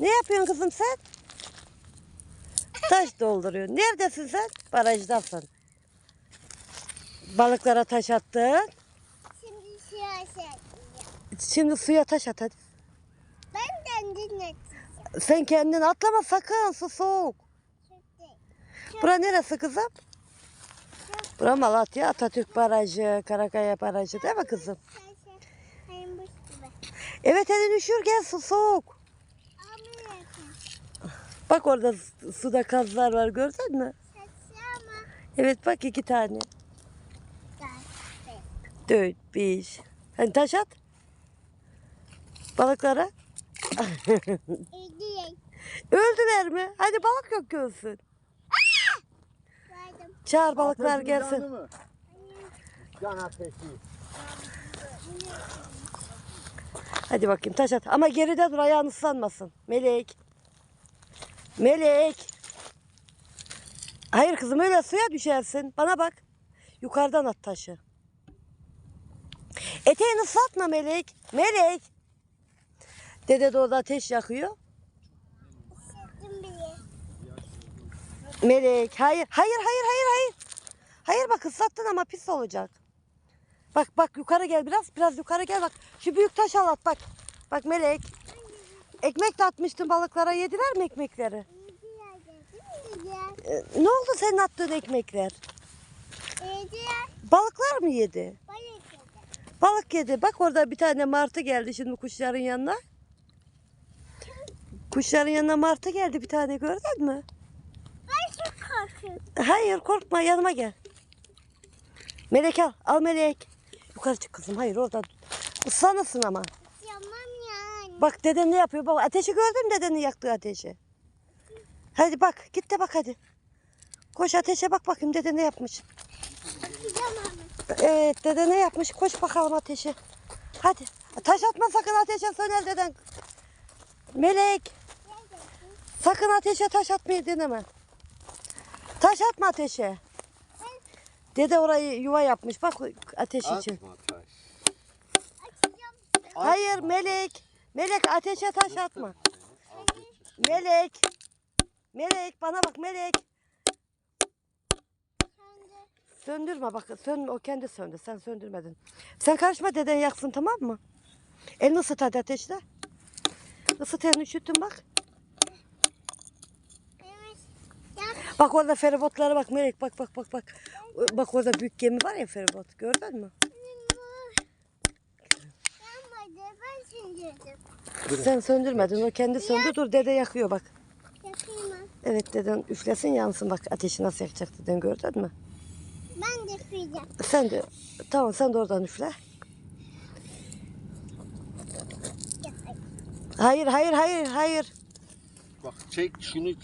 Ne yapıyorsun kızım sen? Taş dolduruyorsun. Neredesin sen? Barajdasın. Balıklara taş attın. Şimdi siyaset. Şimdi suya taş at hadi. Ben kendin ettim. Sen kendin atlama sakın su soğuk. Çünkü Bura neresi kızım? Bura Malatya Atatürk Barajı, Karakaya Barajı değil mi kızım? Evet elin üşür gel su soğuk. Bak orada su- suda kazlar var gördün mü? Evet bak iki tane. Dört, beş. Hani taş at. Balıklara. Öldüler mi? Hadi balık yok görsün. Çağır balıklar gelsin. Can ateşi. Hadi bakayım taş at. Ama geride dur ayağın ıslanmasın. Melek. Melek. Hayır kızım öyle suya düşersin. Bana bak. Yukarıdan at taşı. Eteğini ıslatma Melek. Melek. Dede de orada ateş yakıyor. Melek. Hayır. Hayır hayır hayır hayır. Hayır bak ıslattın ama pis olacak. Bak bak yukarı gel biraz. Biraz yukarı gel bak. Şu büyük taş al at bak. Bak Melek. Ekmek de atmıştın balıklara. Yediler mi ekmekleri? Yediler. Ee, ne oldu senin attığın ekmekler? Yediler. Balıklar mı yedi? Balık yedi. Balık yedi. Bak orada bir tane martı geldi şimdi kuşların yanına. Kuşların yanına martı geldi bir tane gördün mü? Ben çok korkuyorum. Hayır korkma yanıma gel. Melek al. Al Melek. Yukarı çık kızım. Hayır orada. Islanırsın ama. Bak deden ne yapıyor? Bak ateşi gördün mü dedenin yaktığı ateşi? Hadi bak git de bak hadi. Koş ateşe bak bakayım dede ne yapmış. Evet dede ne yapmış? Koş bakalım ateşe. Hadi. Taş atma sakın ateşe söner deden. Melek. Sakın ateşe taş atmayı deneme. Taş atma ateşe. Dede orayı yuva yapmış. Bak ateş için. Atma taş. Açacağım. Hayır Melek. Melek ateşe taş atma. Melek. Melek bana bak Melek. Söndürme bak. Sön, o kendi söndü. Sen söndürmedin. Sen karışma deden yaksın tamam mı? Elini ısıt hadi ateşle. Isıt elini üşüttün bak. Bak orada feribotlara bak Melek bak bak bak bak. Bak orada büyük gemi var ya feribot. Gördün mü? Sen söndürmedin. O kendi söndü. Dur dede yakıyor bak. Yapayım mı? Evet deden üflesin yansın bak. Ateşi nasıl yakacak deden gördün mü? Ben de yapacağım. Sen de tamam sen de oradan üfle. Hayır hayır hayır hayır. Bak çek şunu